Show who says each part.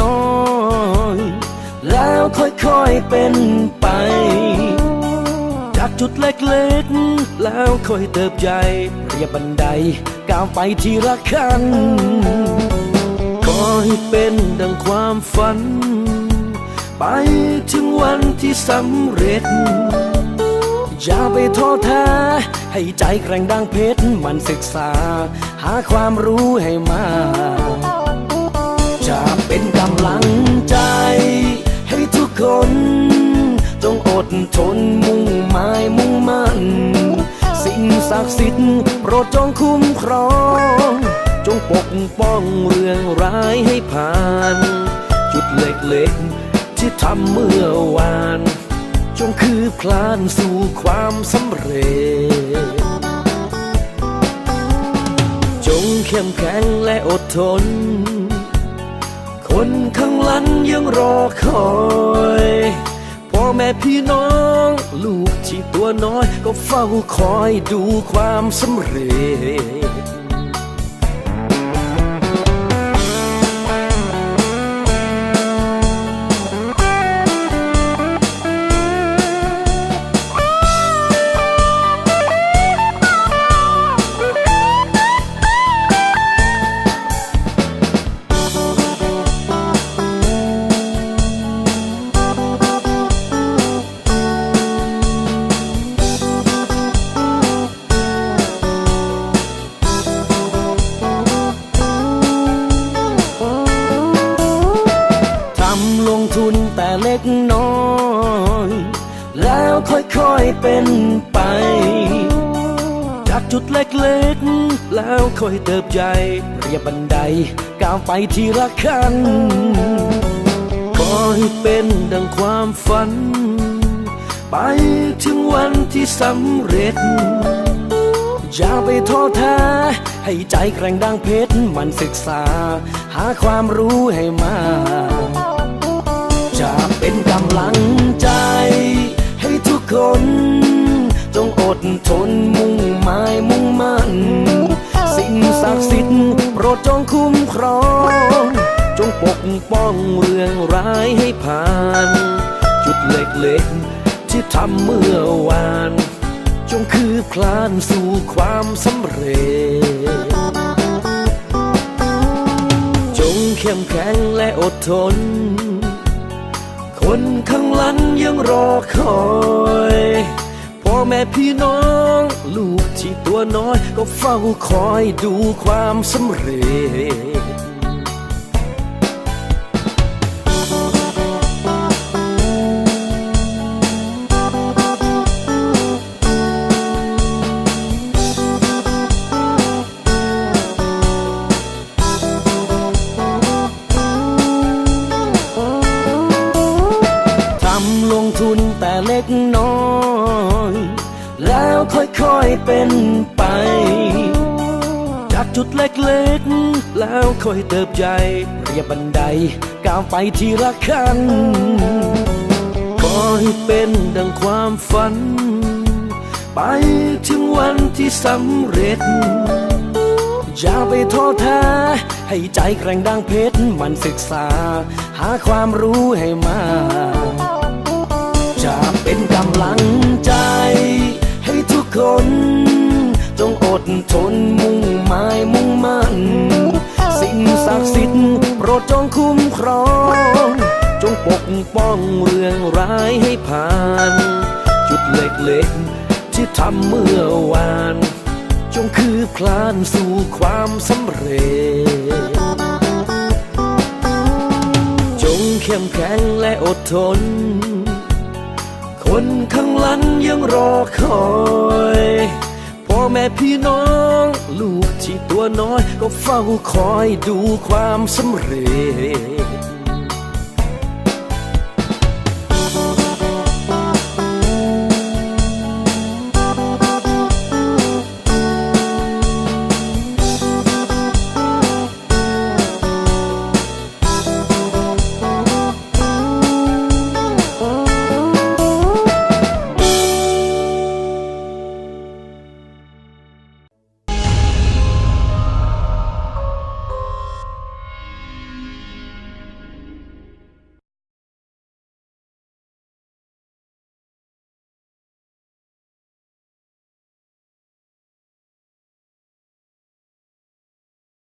Speaker 1: น้อย แล้วค่อยๆเป็นไป จากจุดเล็กๆ แล้วค่อยเติบใหญ่เรียบบันไดก้าวไปทีละขั้นขอให้เป็นดังความฝัน ไปถึงวันที่สำเร็จ อย่าไปท้อแท้ให้ใจแกร่งดังเพชรมันศึกษา หาความรู้ให้มาก จะเป็นกำลังใจ ให้ทุกคนจงอดทนมุ่งหมายมุ่งมั่น สิ่งศักดิ์สิทธิ์โปรดจงคุ้มครอง จงปกป้องเรื่องร้ายให้ผ่าน จุดเล็กๆ ที่ทำเมื่อวาน จงคืบคลานสู่ความสำเร็จจงเข้มแข็งและอดทน คนข้างหลังยังรอคอยพ่อแม่พี่น้อง ลูกที่ตัวน้อย ก็เฝ้าคอยดูความสำเร็จ แล้วค่อยๆเป็นไป จากจุดเล็กๆ แล้วค่อยเติบใหญ่เรียบบันไดก้าวไปทีละขั้นขอให้เป็นดังความฝัน ไปถึงวันที่สำเร็จ อย่าไปท้อแท้ให้ใจแกร่งดังเพชรมันศึกษา หาความรู้ให้มากจะเป็นกำลังใจ คน จงอดทนมุ่งหมายมุ่งมั่น สิ่งศักดิ์สิทธิ์โปรดจงคุ้มครอง จงปกป้องเรื่องร้ายให้ผ่าน จุดเล็กๆ ที่ทำเมื่อวาน จงคืบคลานสู่ความสำเร็จ จงเข้มแข็งและอดทน คนข้างหลังยังรอคอยพ่อแม่พี่น้อง ลูกที่ตัวน้อย ก็เฝ้าคอยดูความสำเร็จ เป็นไป จากจุดเล็กๆ แล้วค่อยเติบใหญ่เรียบบันไดก้าวไปทีละขั้นขอให้เป็นดังความฝัน ไปถึงวันที่สำเร็จ อย่าไปท้อแท้ให้ใจแกร่งดังเพชรมันศึกษา หาความรู้ให้มากจะเป็นกำลัง คน จงอดทนมุ่งหมายมุ่งมั่น สิ่งศักดิ์สิทธิ์โปรดจงคุ้มครอง จงปกป้องเรื่องร้ายให้ผ่าน จุดเล็กๆที่ทำเมื่อวาน จงคืบคลานสู่ความสำเร็จ จงเข้มแข็งและอดทน คนข ยังรอคอยพ่อแม่พี่น้อง ลูกที่ตัวน้อย ก็เฝ้าคอยดูความสำเร็จ